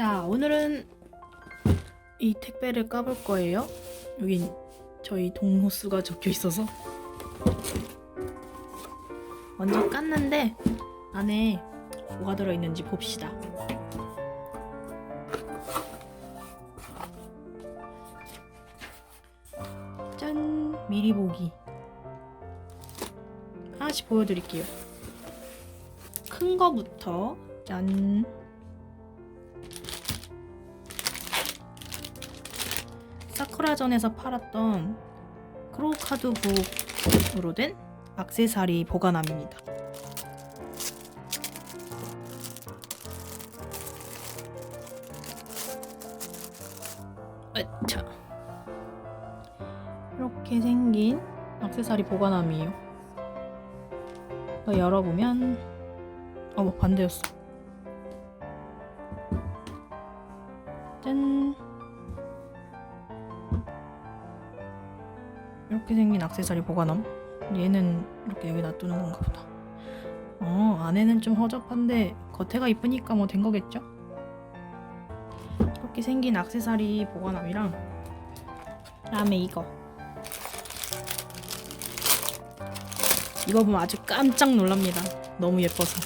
자, 오늘은 이 택배를 까볼 거예요. 여기 저희 동호수가 적혀 있어서 먼저 깠는데 안에 뭐가 들어있는지 봅시다. 짠! 미리 보기. 하나씩 보여드릴게요. 큰 거부터 짠. 사쿠라전에서 팔았던 크로우카드북으로 된 악세사리 보관함입니다. 으차. 이렇게 생긴 악세사리 보관함이에요. 열어보면 어머 반대였어. 이렇게 생긴 악세사리 보관함. 얘는 이렇게 여기 놔두는 건가 보다. 어, 안에는 좀 허접한데 겉에가 이쁘니까 뭐 된 거겠죠? 이렇게 생긴 악세사리 보관함이랑 그다음에 이거. 이거 보면 아주 깜짝 놀랍니다. 너무 예뻐서.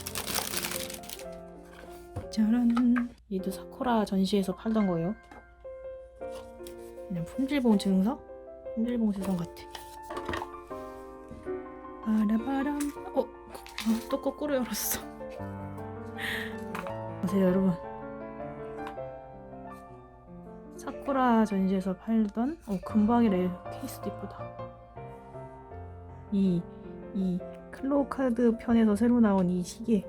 짜란. 얘도 사쿠라 전시에서 팔던 거예요. 그냥 품질 보험 증서? 세상 같아. 바라바람. 어, 아, 또 거꾸로 열었어. 보세요, 여러분. 사쿠라 전시에서 팔던 어 금방이래 케이스도 이쁘다. 이 이 클로우 카드 편에서 새로 나온 이 시계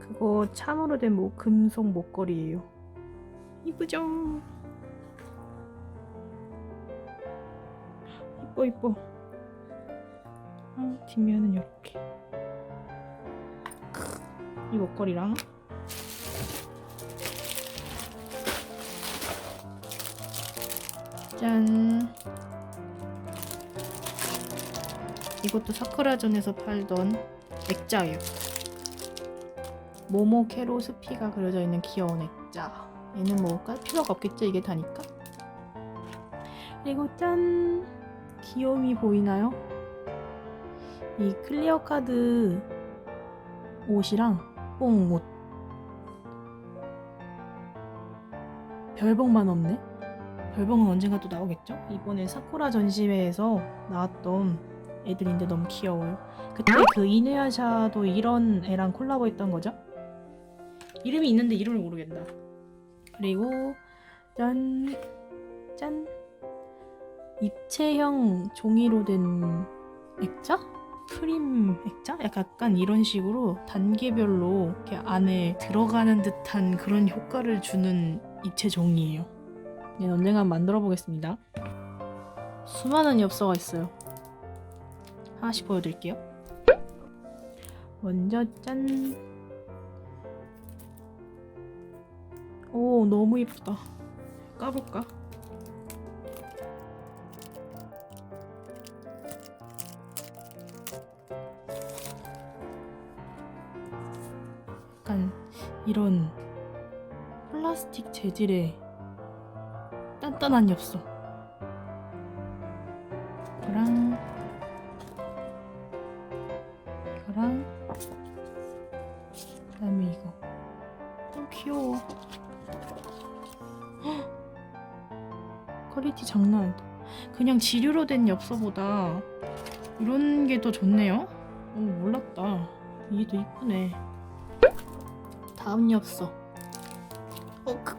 그거 참으로 된 뭐 금속 목걸이에요. 이쁘죠? 이뻐 이뻐. 어, 뒷면은 이렇게. 이 목걸이랑. 짠. 이것도 사쿠라전에서 팔던 액자예요. 모모 캐로 스피가 그려져 있는 귀여운 액자. 얘는 뭐깔 필요가 없겠죠 이게 다니까? 그리고 짠 귀요미 보이나요? 이 클리어 카드 옷이랑 뽕옷 별봉만 없네 별봉은 언젠가 또 나오겠죠? 이번에 사쿠라 전시회에서 나왔던 애들인데 너무 귀여워요 그때 그 이누야샤도 이런 애랑 콜라보 했던 거죠? 이름이 있는데 이름을 모르겠다 그리고 짠 짠. 입체형 종이로 된 액자? 프림 액자? 약간 이런 식으로 단계별로 이렇게 안에 들어가는 듯한 그런 효과를 주는 입체 종이에요. 얘는 언젠간 만들어 보겠습니다. 수많은 엽서가 있어요. 하나씩 보여드릴게요. 먼저 짠. 오 너무 예쁘다. 까볼까? 이런 플라스틱 재질의 단단한 엽서. 이거랑 이거랑 그 다음에 이거. 어 귀여워. 헉! 퀄리티 장난 아니다. 그냥 지류로 된 엽서보다 이런 게 더 좋네요. 어 몰랐다. 이게 더 이쁘네 다음 엽서. 어, 그,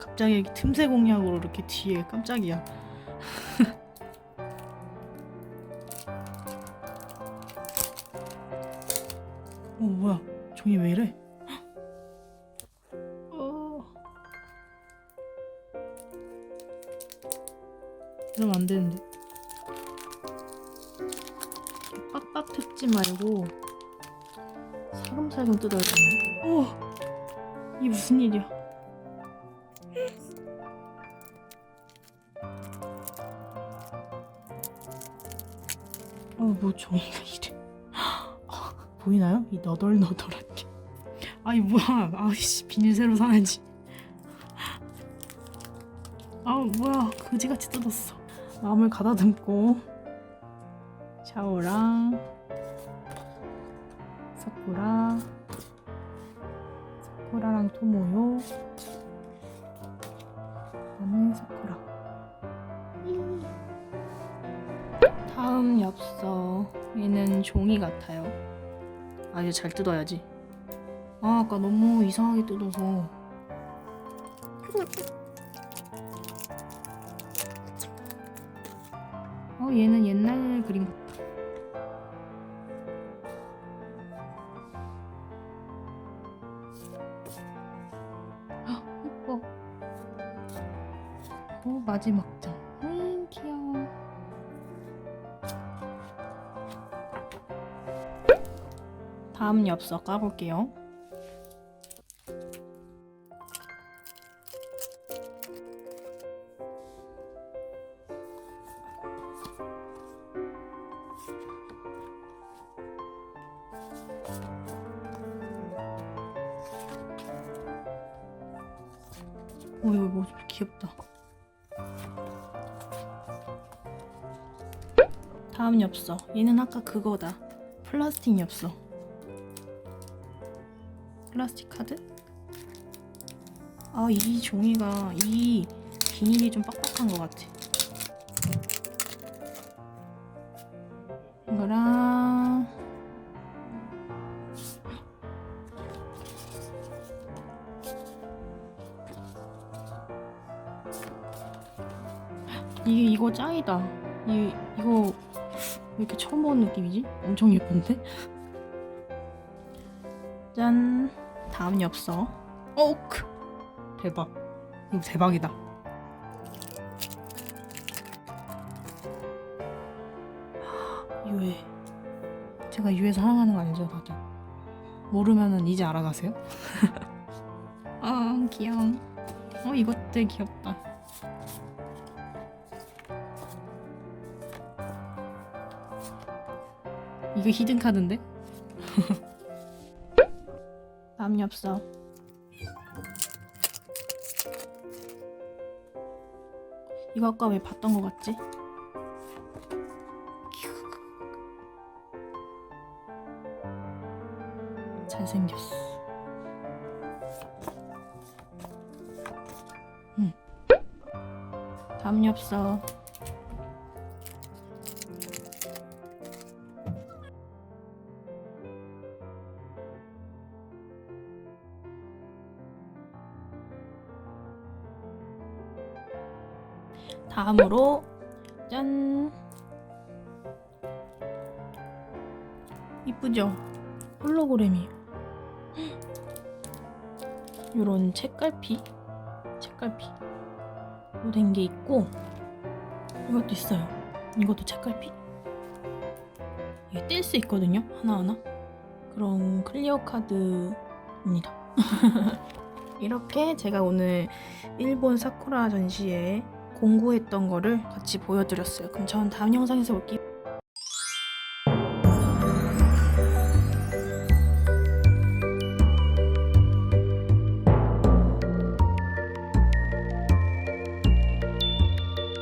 갑자기 틈새 공략으로 이렇게 뒤에 깜짝이야. 어, 뭐야? 종이 왜 이래? 어. 이러면 안 되는데. 빡빡 뜯지 말고 살금살금 뜯어야 되네. 어. 이게 무슨 일이야? 어, 뭐 종이가 이래. 보이나요? 이 너덜너덜한 게. 아니 뭐야? 아이씨 비닐 새로 사야지. 아 뭐야 그지같이 뜯었어 마음을 가다듬고 샤오랑 사쿠라. 사쿠라랑 토모요. 그다음에 사쿠라. 다음 엽서 얘는 종이 같아요. 아 이제 잘 뜯어야지. 아 아까 너무 이상하게 뜯어서. 어 얘는 옛날 그림 같다 어 마지막 장. 음, 귀여워. 다음 엽서 까볼게요. 오 이거 뭐 귀엽다 다음 엽서 얘는 아까 그거다. 플라스틱 엽서 플라스틱 카드? 아 이 종이가 이 비닐이 좀 빡빡한 것 같아. 이거랑 이게 이거 짱이다. 이 이거 왜 이렇게 처음 보는 느낌이지? 엄청 예쁜데? 짠. 다음 엽서 어. 크. 대박. 이거 대박이다. 유해. 제가 유해 사랑하는 거 알죠 다들? 모르면은 이제 알아가세요? 아 귀여워 어 이것들 귀엽다 이거 히든 카드인데? 다음 엽서 이거 아까 왜 봤던 것 같지? 잘생겼어 응. 다음 엽서 다음으로 짠. 이쁘죠? 홀로그램이. 요런 책갈피? 책갈피로 된 게 있고 이것도 있어요. 이것도 책갈피. 이게 뗄 수 있거든요 하나하나. 그런 클리어 카드입니다. 이렇게 제가 오늘 일본 사쿠라 전시에 공구했던 거를 같이 보여드렸어요. 그럼 전 다음 영상에서 볼게요.